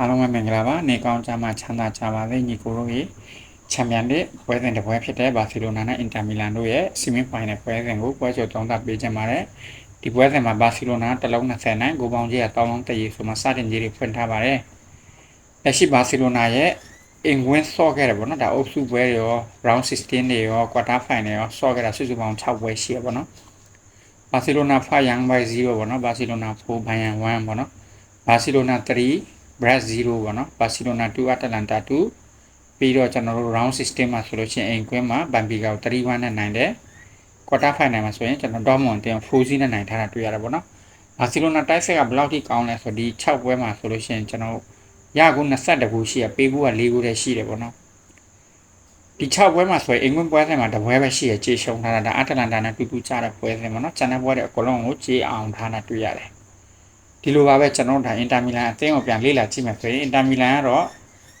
အားလုံးပဲမင်္ဂလာပါနေကောင်းကြမှာချမ်းသာကြပါစေညီကိုတို့ရေချန်ပီယံတဲ့ပွဲစဉ်တစ်ပွဲဖြစ်တဲ့ဘာစီလိုနာနဲ့အင်တာမီလန်တို့ရဲ့ဆီမီဖိုင်နယ်ပွဲစဉ်ကိုပွဲချုပ်သုံးသပ်ပေးကြပါမယ်ဒီပွဲစဉ်မှာဘာစီလိုနာတလုံး20နိုင်ဂိုပေါင်းကြီးကတောင်းလုံးတည်ဆိုမှစတင်ကြီးတွေဖွင့်ထားပါတယ်လက်ရှိဘာစီလိုနာရဲ့အင်ဝင်းဆော့ခဲ့တယ်ပေါ့နော်ဒါအုပ်စုပွဲတွေရော round 16တွေရော quarter final ရောဆော့ခဲ့တာစုစုပေါင်း6ပွဲရှိရပေါ့နော်ဘာစီလိုနာ5 young by 0ပေါ့နော်ဘာစီလိုနာ4 bayern 1ပေါ့နော်ဘာစီလိုနာ3 Brad 0ပေါ့နော် Barcelona 2 Atalanta 2ပြီးတော့ကျွန်တော်တို့ round system မှာဆိုလို့ရှိရင်အိမ်ကွင်းမှာ Benfica ကို3-1နဲ့နိုင်တယ် quarter final မှာဆိုရင်ကျွန်တော် Dortmund တင်4-0နဲ့နိုင်ထားတာတွေ့ရတယ်ပေါ့နော် Barcelona တိုက်ဆက်ကဘယ်လောက်ထိကောင်းလဲဆိုဒီ6ပွဲမှာဆိုလို့ရှိရင်ကျွန်တော်ရကူ22ခုရှိရပေးကူက4ခုတည်းရှိတယ်ပေါ့နော်ဒီ6ပွဲမှာဆိုရင်အင်္ဂလန်ပွဲစဉ်မှာတပွဲပဲရှိရကြေရှုံထားတာဒါအတလန်တာနဲ့တူတူကြတဲ့ပွဲစဉ်ပေါ့နော်ကျန်တဲ့ပွဲတွေအကုန်လုံးကိုကြေအောင်ထားတာတွေ့ရတယ် ဒီလိုပါပဲကျွန်တော်တို့ဒါအင်တာမီလန်အသင်းကိုပြန်လေ့လာကြည့်မယ်ဆိုရင်အင်တာမီလန်ကတော့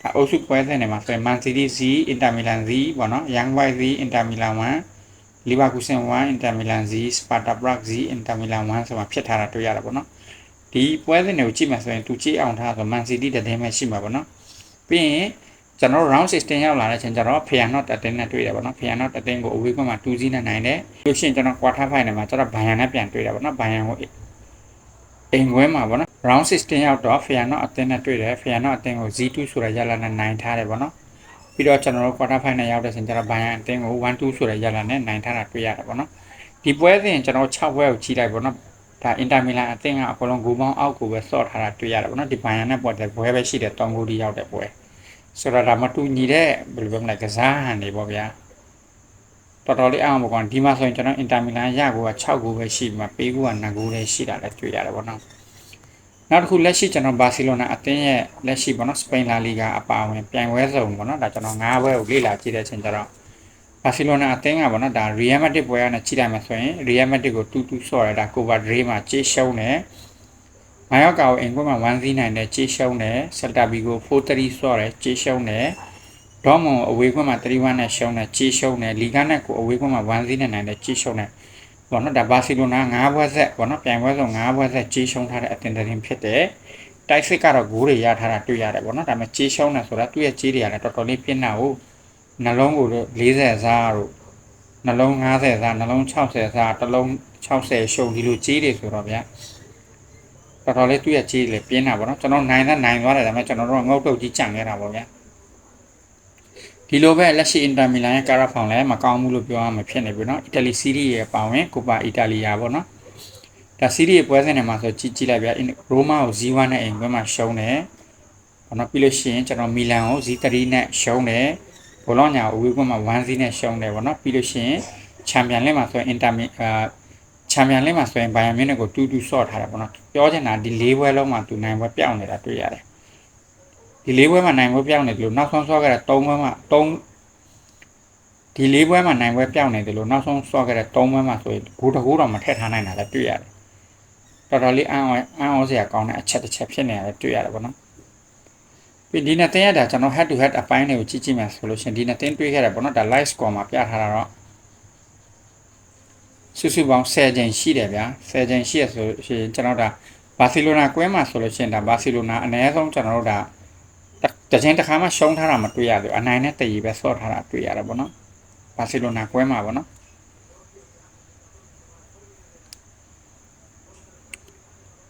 ဒါအုပ်စုပွဲစဉ်တွေမှာဆိုရင်မန်စီးတီးစီအင်တာမီလန်စီပေါ့နော်ယန်ဝိုက်စီအင်တာမီလန်1လီဗာပူးဆန်1အင်တာမီလန်စီစပါတာဘရက်စီအင်တာမီလန်1ဆိုမှဖြစ်ထားတာတွေ့ရတာပေါ့နော်ဒီပွဲစဉ်တွေကိုကြည့်မယ်ဆိုရင်သူကြည့်အောင်ထားဆိုမန်စီးတီးတည်းမှရှိမှာပေါ့နော်ပြီးရင်ကျွန်တော်တို့ round 16ရောက်လာတဲ့အချိန်ကျတော့ဖီယာနော့တတင်းနဲ့တွေ့တယ်ပေါ့နော်ဖီယာနော့တတင်းကိုအဝေးကွင်းမှာ2စီးနဲ့နိုင်တယ်လို့ရှိရင်ကျွန်တော် quarter final မှာကျတော့ဘိုင်ယန်နဲ့ပြန်တွေ့တယ်ပေါ့နော်ဘိုင်ယန်ကို အိမ်ခွဲမှာပေါ့နော် round 16ရောက်တော့ Feyenoord အသင်းနဲ့တွေ့တယ် Feyenoord အသင်းကို Z2 ဆိုတဲ့ရလနဲ့နိုင်ထားတယ်ပေါ့နော်ပြီးတော့ကျွန်တော်တို့ quarter final ရောက်တဲ့ချိန်ကျတော့ Bayern အသင်းကို1-2ဆိုတဲ့ရလနဲ့နိုင်ထားတာတွေ့ရတယ်ပေါ့နော်ဒီပွဲစဉ်ကျွန်တော်6ပွဲကိုကြီးလိုက်ပေါ့နော်ဒါ Inter Milan အသင်းကအကုန်လုံးဂိုးပေါင်းအောက်ကိုပဲဆော့ထားတာတွေ့ရတယ်ပေါ့နော်ဒီ Bayern နဲ့ပေါ်တဲ့ပွဲပဲရှိတယ်3ဂိုးဒီရောက်တဲ့ပွဲဆိုတော့ဒါမတူညီတဲ့ဘယ်လိုပြောမလဲကစားဟန်တွေပေါ့ဗျာ တော်တော်လေးအောင်ပေါ့ကွာဒီမှာဆိုရင်ကျွန်တော်အင်တာမီလန်ရကိုက6ဂိုးပဲရှိပြီးမှပေးကူက2ဂိုးလည်းရှိတာလည်းတွေ့ရတယ်ပေါ့နော်နောက်တစ်ခုလက်ရှိကျွန်တော်ဘာစီလိုနာအသင်းရဲ့လက်ရှိပေါ့နော်စပိန်လာလီဂါအပါအဝင်ပြိုင်ပွဲစုံပေါ့နော်ဒါကျွန်တော်9ဘွဲကိုလေ့လာကြည့်တဲ့အချိန်ကျတော့ဘာစီလိုနာအသင်းကပေါ့နော်ဒါရီယယ်မက်တစ်ပွဲကနေကြည့်လိုက်မှဆိုရင်ရီယယ်မက်တစ်ကို2-2ဆော့ရတာကိုဗာဒရေးမှာကြေးရှုံးတယ်မာယော့ကာကိုအင်ကွန်းမှာ1-0နိုင်တယ်ကြေးရှုံးတယ်ဆယ်တာဘီကို4-3ဆော့တယ်ကြေးရှုံးတယ် ဒေါ်မွန်အဝေးခွင့်မှာ3-1နဲ့ရှုံးတယ်ကြေးရှုံးတယ်လီဂါနက်ကိုအဝေးခွင့်မှာ1-0နဲ့နိုင်တယ်ကြေးရှုံးတယ်ပေါ့နော်ဒါဘာစီလိုနာ9ဘွဲဆက်ပေါ့နော်ပြိုင်ပွဲဆုံး9ဘွဲဆက်ကြေးရှုံးထားတဲ့အတင်တင်ဖြစ်တယ်တိုက်စစ်ကတော့ဂိုးတွေရထားတာတွေ့ရတယ်ပေါ့နော်ဒါပေမဲ့ကြေးရှုံးတယ်ဆိုတာသူ့ရဲ့ကြေးတွေကလည်းတော်တော်လေးပြင်းတာဟုတ်နှလုံးကို40စားတို့နှလုံး50စားနှလုံး60စားတစ်လုံး60ရှုံဒီလိုကြေးတွေဆိုတော့ဗျာတော်တော်လေးသူ့ရဲ့ကြေးတွေပြင်းတာပေါ့နော်ကျွန်တော်နိုင်တဲ့နိုင်သွားတယ်ဒါပေမဲ့ကျွန်တော်တို့ငုတ်တုတ်ကြီးကြံခဲ့တာပေါ့ဗျာ ဒီလိုပဲလက်ရှိအင်တာမီလန်ရဲ့ကာရာဖောင်လည်းမကောင်းဘူးလို့ပြောရမှာဖြစ်နေပြီเนาะအီတလီစီးရီးရဲ့ပါဝင်ကိုပါအီတာလီယာပေါ့နော်ဒါစီးရီးရဲ့ပွဲစဉ်တွေမှာဆိုကြည့်ကြည့်လိုက်ဗျာရိုမာကို Z1 နဲ့အိမ်ဘက်မှာရှုံးတယ်ပေါ့နော်ပြီးလို့ရှိရင်ကျွန်တော်မီလန်ကို Z3 နဲ့ရှုံးတယ်ဘောလောညာကိုဝေးကွန်းမှာ1-0နဲ့ရှုံးတယ်ပေါ့နော်ပြီးလို့ရှိရင်ချန်ပီယံလိမှာဆိုရင်အင်တာမီအာချန်ပီယံလိမှာဆိုရင်ဘိုင်ယန်မြူးနစ်ကို2-2ဆော့ထားတာပေါ့နော်ပြောချင်တာဒီ၄ပွဲလုံးမှာသူနိုင်ပွဲပြောင်းနေတာတွေ့ရတယ် ဒီ၄ပွဲမှာနိုင်ပွဲပြောင်းနေတယ်လို့နောက်ဆုံးဆော့ခဲ့တဲ့၃ပွဲမှာ၃ဒီ၄ပွဲမှာနိုင်ပွဲပြောင်းနေတယ်လို့နောက်ဆုံးဆော့ခဲ့တဲ့၃ပွဲမှာဆိုရင်ဂိုးတကူတော့မထည့်ထားနိုင်တာလည်းတွေ့ရတယ်တော်တော်လေးအံ့ဩအံ့ဩစရာကောင်းတဲ့အချက်တစ်ချက်ဖြစ်နေရတယ်တွေ့ရတယ်ပေါ့နော်ပြီးဒီနှစ်တင်းရတာကျွန်တော် head to head အပိုင်းတွေကိုကြည့်ကြည့်မယ်ဆိုလို့ရှင်ဒီနှစ်တင်းတွေးခဲ့တယ်ပေါ့နော်ဒါ live score မှာပြထားတာတော့စုစုပေါင်း10ချိန်ရှိတယ်ဗျာ10ချိန်ရှိရဆိုရှင်ကျွန်တော်ဒါဘာစီလိုနာကွဲမှာဆိုလို့ရှင်ဒါဘာစီလိုနာအနည်းဆုံးကျွန်တော်တို့ဒါ တချင်းတစ်ခါမှရှုံးထားတာမတွေ့ရဘူးအနိုင်နဲ့တည်ပဲဆော့ထားတာတွေ့ရတယ်ပေါ့နော်ဘာစီလိုနာကွဲမှာပေါ့နော်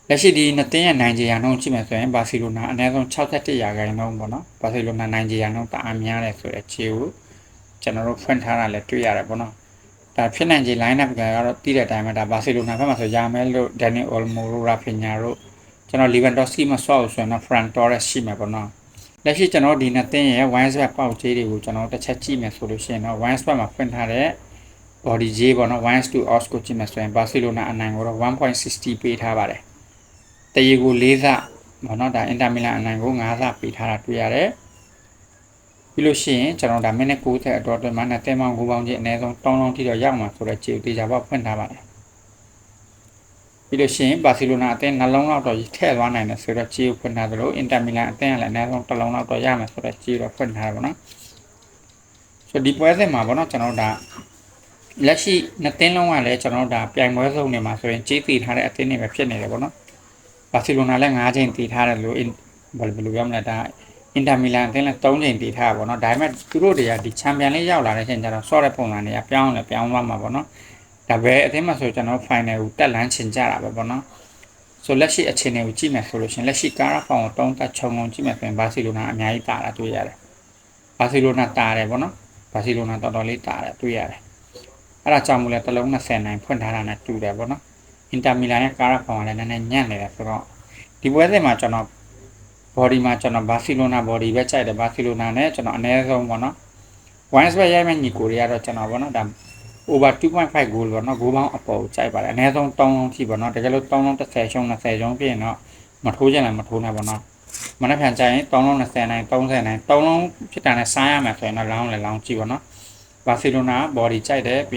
လက်ရှိဒီနှစ်တင်းရဲ့နိုင်ဂျီယာနှုန်းကြည့်မယ်ဆိုရင်ဘာစီလိုနာအနည်းဆုံး61ရာခိုင်နှုန်းပေါ့နော်ဘာစီလိုနာနိုင်ဂျီယာနှုန်းတအားများတယ်ဆိုတဲ့ခြေကိုကျွန်တော်တို့ဖွင့်ထားတာလည်းတွေ့ရတယ်ပေါ့နော်ဒါဖြစ်နိုင်ခြေ line up ကတော့တီးတဲ့အတိုင်းပဲဒါဘာစီလိုနာဘက်မှာဆိုယာမဲလို့ဒန်နီအော်မိုရိုရာဖင်ညာတို့ကျွန်တော်လီဗန်ဒေါစကီမဆော့ဆိုရင်တော့ဖရန်တော်ရက်ရှိမှာပေါ့နော် လက်ရှိကျွန်တော်ဒီနှစ်တင်းရဲ့ wine swap ပေါက်ကြေးတွေကိုကျွန်တော်တစ်ချက်ကြည့်မယ်ဆိုလို့ရှိရင်တော့ wine swap မှာဖွင့်ထားတဲ့ body J ပေါ့နော် wines to odds ကိုကြည့်မယ်ဆိုရင် Barcelona အနိုင်ကိုတော့1.60ပေးထားပါတယ်တရေကို၄စပေါ့နော်ဒါ Inter Milan အနိုင်ကို၅စပေးထားတာတွေ့ရတယ်ပြီးလို့ရှိရင်ကျွန်တော်ဒါမိနစ်90အတော်အတွင်းမှာနဲ့တဲမောင်9ပေါင်းကြီးအနည်းဆုံးတောင်းလုံးထိတော့ရောက်မှာဆိုတော့ခြေတေချာပေါက်ဖွင့်ထားပါတယ် ပြီးလို့ရှိရင်ဘာစီလိုနာအသင်းနှလုံးလောက်တော့ထည့်သွားနိုင်တယ်ဆိုတော့ခြေကိုဖွင့်ထားသလိုအင်တာမီလန်အသင်းကလည်းအနည်းဆုံးတစ်လုံးလောက်တော့ရမယ်ဆိုတော့ခြေတော့ဖွင့်ထားတယ်ပေါ့နော်ဆိုဒီပွဲစဉ်မှာပေါ့နော်ကျွန်တော်ဒါလက်ရှိနှစ်သင်းလုံးကလည်းကျွန်တော်ဒါပြိုင်ပွဲစုံတွေမှာဆိုရင်ခြေတည်ထားတဲ့အသင်းတွေပဲဖြစ်နေတယ်ပေါ့နော်ဘာစီလိုနာလည်း၅ချိန်တည်ထားတယ်လို့ဘယ်လိုဘယ်လိုပြောမလဲဒါအင်တာမီလန်အသင်းလည်း3ချိန်တည်ထားတာပေါ့နော်ဒါပေမဲ့သူတို့တွေကဒီချန်ပီယံလေးရောက်လာတဲ့အချိန်ကျတော့ဆော့တဲ့ပုံစံတွေကပြောင်းလဲပြောင်းသွားမှာပေါ့နော် ဒါပဲအသင်းမှာဆိုကျွန်တော် final ကိုတက်လန်းချင်ကြတာပဲပေါ့နော်ဆိုလက်ရှိအခြေအနေကိုကြည့်မယ်ဆိုလို့ရှိရင်လက်ရှိကာရာဖောင်ကိုတုံးတက်ခြုံငုံကြည့်မယ်ဆိုရင်ဘာစီလိုနာအများကြီးတာတာတွေ့ရတယ်ဘာစီလိုနာတာတယ်ပေါ့နော်ဘာစီလိုနာတော်တော်လေးတာတယ်တွေ့ရတယ်အဲ့ဒါကြောင့်မို့လဲတစ်လုံး20နိုင်ဖွင့်ထားတာနဲ့တူတယ်ပေါ့နော်အင်တာမီလန်ရဲ့ကာရာဖောင်ကလည်းနည်းနည်းညံ့နေတယ်ဆိုတော့ဒီပွဲစဉ်မှာကျွန်တော် body မှာကျွန်တော်ဘာစီလိုနာ body ပဲကြိုက်တယ်ဘာစီလိုနာနဲ့ကျွန်တော်အနည်းဆုံးပေါ့နော် one square ရိုက်မဲ့ညီကိုတွေကတော့ကျွန်တော်ပေါ့နော်ဒါ over 2.5 goal ပေါ့နော် goal ပေါင်းအပေါ်ကိုကြိုက်ပါတယ်အနည်းဆုံး3လုံးထိပေါ့နော်တကယ်လို့3လုံး30ရှုံး20ရှုံးဖြစ်ရင်တော့မထိုးချင်လည်းမထိုးနဲ့ပေါ့နော်မနေ့ပြန်ကြရင်3လုံး20နိုင်30နိုင်3လုံးဖြစ်တာနဲ့စားရမယ်ဆိုရင်တော့လောင်းလည်းလောင်းကြည့်ပေါ့နော်ဘာစီလိုနာ body ကြိုက်တယ်ပြီး